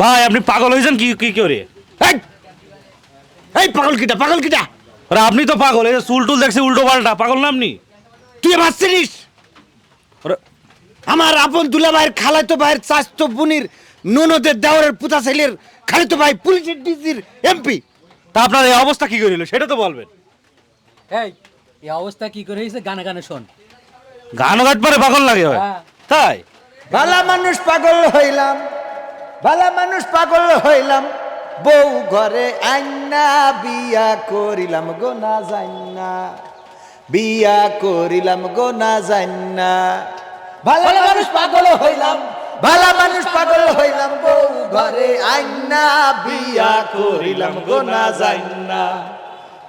ভাই আপনি পাগল হয়েছেন? কি কি করে এই! এই পাগল কিটা পাগল কিটা? আরে আপনি তো পাগল এই চুল টুল দেখছি উল্টো পাল্টা। পাগল না আপনি? তুই আমার চিনিস? আরে। আমার আপন দুলা ভাইয়ের খালাতো ভাইয়ের চাস্তো বুনির ননদের দেওয়ারের পুতা ছেলের খালিতো ভাই পুলিশের ডিসির এমপি। তা আপনার এই অবস্থা কি করিল সেটা তো বলবেন। এই এই অবস্থা কি করে হয়েছে? গানে গানে শোন। গান গাছ পরে পাগল লাগে হয়। হ্যাঁ। তাই? ভালা মানুষ পাগল হইলাম। ভালা মানুষ পাগল হইলাম। বউ ঘরে আইনা বিয়া করিলাম গো না জান্না বিয়া করিলাম গো না জান্না ভালা মানুষ পাগল হইলাম। ভালা মানুষ পাগল হইলাম। বউ ঘরে আইনা বিয়া করিলাম গো না জান্না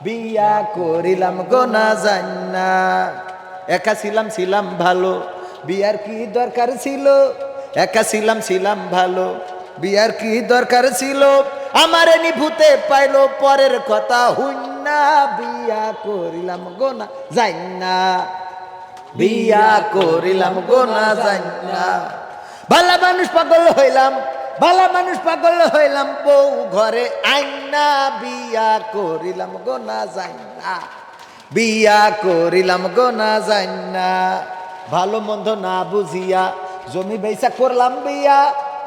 বিয়া করিলাম গো না জান্না একা ছিলাম ছিলাম ভালো। বিয়ার কি দরকার ছিল? একা ছিলাম ছিলাম ভালো। বিয়ার কি দরকার ছিল? আমার নিভূতে পাইলো, পরের কথা হুইনা বিয়া করিলাম গোনা যাই না বিয়া করিলাম গোনা যাই না ভালা মানুষ পাগল হইলাম ভালা মানুষ পাগল হইলাম, বউ ঘরে আইনা বিয়া করিলাম গোনা যাই না বিয়া করিলাম গোনা যাই না ভালো মন্দ না বুঝিয়া, জমি বেচা করলাম বিয়া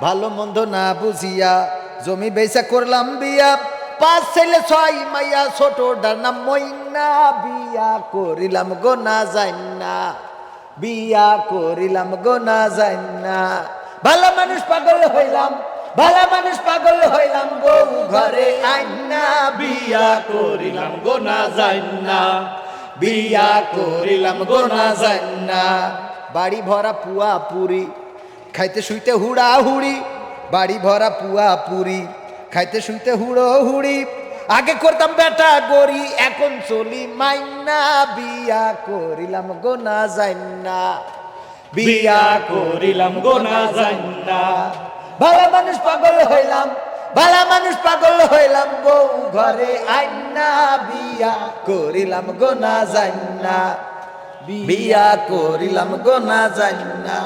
ভালো মন্দ না বুঝিয়া, জমি বেচা করলাম বিয়া, পাঁচ ছেলে ছয় মাইয়া ছোট নাম মইনা, বিয়া করিলাম গো না যাই না বিয়া করিলাম গো না যাই না ভালো মানুষ পাগল হইলাম, ভালো মানুষ পাগল হইলাম বউ ঘরে আইনা, বিয়া করিলাম গো না যাই না বিয়া করিলাম গো না যাই না বাড়ি ভরা পুয়া পুরি খাইতে শুইতে হুড়া হুড়ি বাড়ি ভরা পুয়া পুরি। খাইতে শুইতে হুড়ো হুড়ি আগে করতাম বেটা গরি এখন চলি মাইনা, বিয়া করিলাম গোনা যাই না বিয়া করিলাম গোনা যাই না ভালো মানুষ পাগল হইলাম ভালো মানুষ পাগল হইলাম বউ ঘরে আইনা, বিয়া করিলাম গোনা যাই না বিয়া করিলাম গোনা যাই না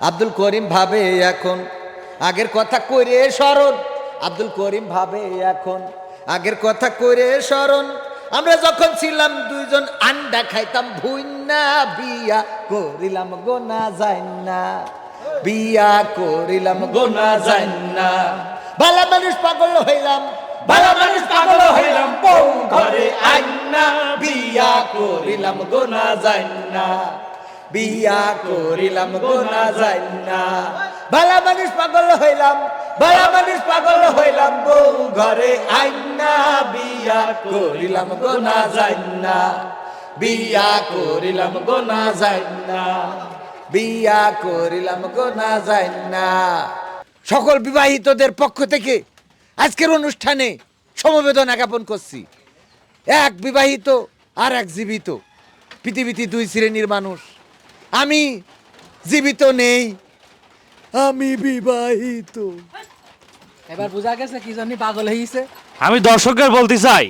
আব্দুল করিম ভাবে এখন। আগের কথা করে স্মরণ। আব্দুল করিম ভাবে এখন। আগের কথা করে স্মরণ। আমরা যখন ছিলাম দুইজন আন্ডা খাইতাম ভুইনা বিয়া করিলাম গোনা যাই না বিয়া করিলাম গোনা যাই না ভালো মানুষ পাগল হইলাম। ভালো মানুষ পাগল হইলাম, বউ ঘরে আইনা বিয়া করিলাম গোনা যাই না বিয়া করিলাম গোনা যাই না ভালো মানুষ পাগল হইলাম ভালো মানুষ পাগল হইলাম বউ ঘরে আইনা। বিয়া করিলাম গোনা যাই না বিয়া করিলাম গোনা যাই না বিয়া করিলাম গোনা যাই না সকল বিবাহিতদের পক্ষ থেকে আজকের অনুষ্ঠানে সমবেদনা জ্ঞাপন করছি। এক বিবাহিত আর এক জীবিত। পৃথিবীতে দুই শ্রেণির মানুষ। আমি জীবিত নেই। আমি বিবাহিত। এবার বোঝা গেছে কি জানি পাগল হয়েছে আমি দর্শকদের বলতে চাই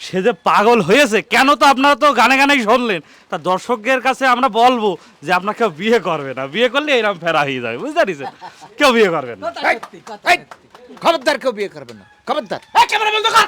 সে যে পাগল হয়েছে কেন তো আপনারা তো গানে গানেই শুনলেন? তা দর্শকদের কাছে আমরা বলব যে আপনার কেউ বিয়ে করবে না। বিয়ে করলে এরকম ফেরা হয়ে যাবে বুঝতে পারছেন? কেউ বিয়ে করবেন না। খবরদার কেউ বিয়ে করবে না। খবরদার। ক্যামেরা বন্ধ কর!